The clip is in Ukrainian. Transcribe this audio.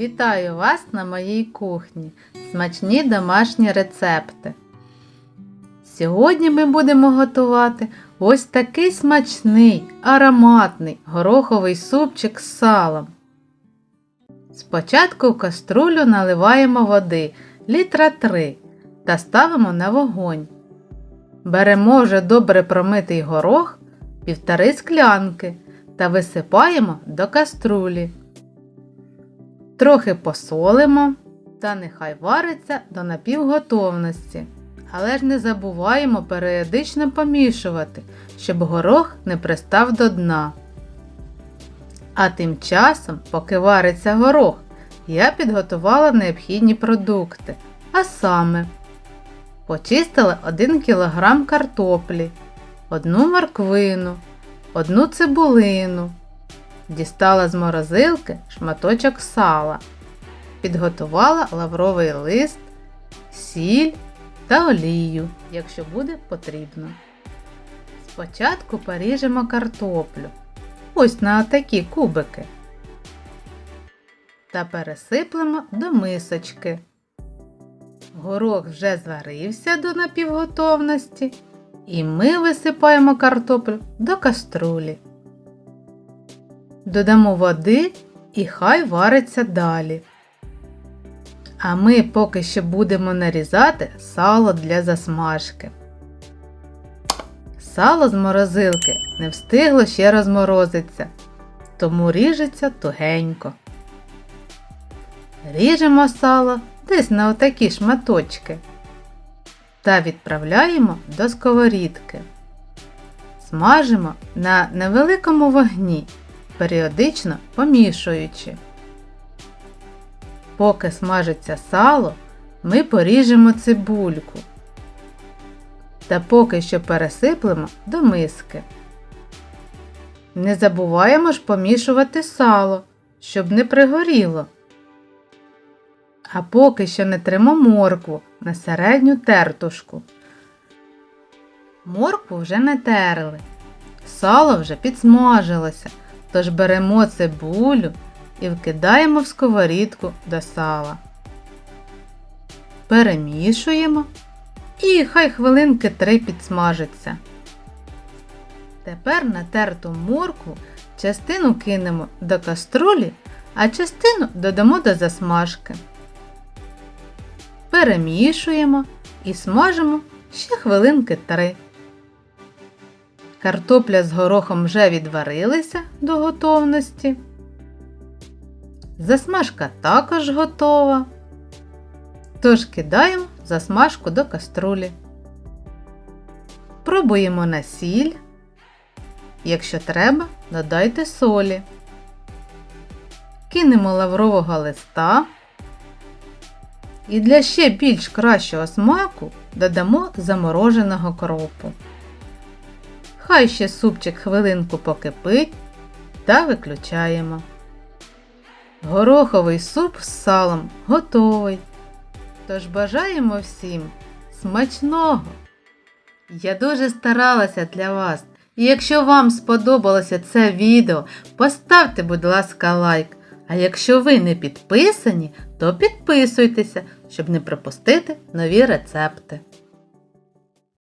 Вітаю вас на моїй кухні. Смачні домашні рецепти. Сьогодні ми будемо готувати ось такий смачний, ароматний гороховий супчик з салом. Спочатку в каструлю наливаємо води літра 3 та ставимо на вогонь. Беремо вже добре промитий горох півтори склянки та висипаємо до каструлі. Трохи посолимо та нехай вариться до напівготовності. Але ж не забуваємо періодично помішувати, щоб горох не пристав до дна. А тим часом, поки вариться горох, я підготувала необхідні продукти. А саме почистила 1 кг картоплі, одну морквину, одну цибулину, дістала з морозилки шматочок сала, підготувала лавровий лист, сіль та олію, якщо буде потрібно. Спочатку поріжемо картоплю. Ось на такі кубики. Та пересиплемо до мисочки. Горох вже зварився до напівготовності, і ми висипаємо картоплю до каструлі. Додамо води і хай вариться далі. А ми поки що будемо нарізати сало для засмажки. Сало з морозилки не встигло ще розморозитися, тому ріжеться тугенько. Ріжемо сало десь на отакі шматочки та відправляємо до сковорідки. Смажимо на невеликому вогні, періодично помішуючи. Поки смажиться сало, ми поріжемо цибульку та поки що пересиплемо до миски. Не забуваємо ж помішувати сало, щоб не пригоріло. А поки що не тримо моркву на середню тертушку. Моркву вже не терли. Сало вже підсмажилося, тож беремо цибулю і вкидаємо в сковорідку до сала. Перемішуємо і хай хвилинки три підсмажиться. Тепер натерту моркву частину кинемо до каструлі, а частину додамо до засмажки. Перемішуємо і смажимо ще хвилинки три. Картопля з горохом вже відварилися до готовності. Засмажка також готова. Тож кидаємо засмажку до каструлі. Пробуємо на сіль. Якщо треба, додайте солі. Кинемо лаврового листа. І для ще більш кращого смаку додамо замороженого кропу. Хай ще супчик хвилинку покипить та виключаємо. Гороховий суп з салом готовий. Тож бажаємо всім смачного! Я дуже старалася для вас. І якщо вам сподобалося це відео, поставте, будь ласка, лайк. А якщо ви не підписані, то підписуйтеся, щоб не пропустити нові рецепти.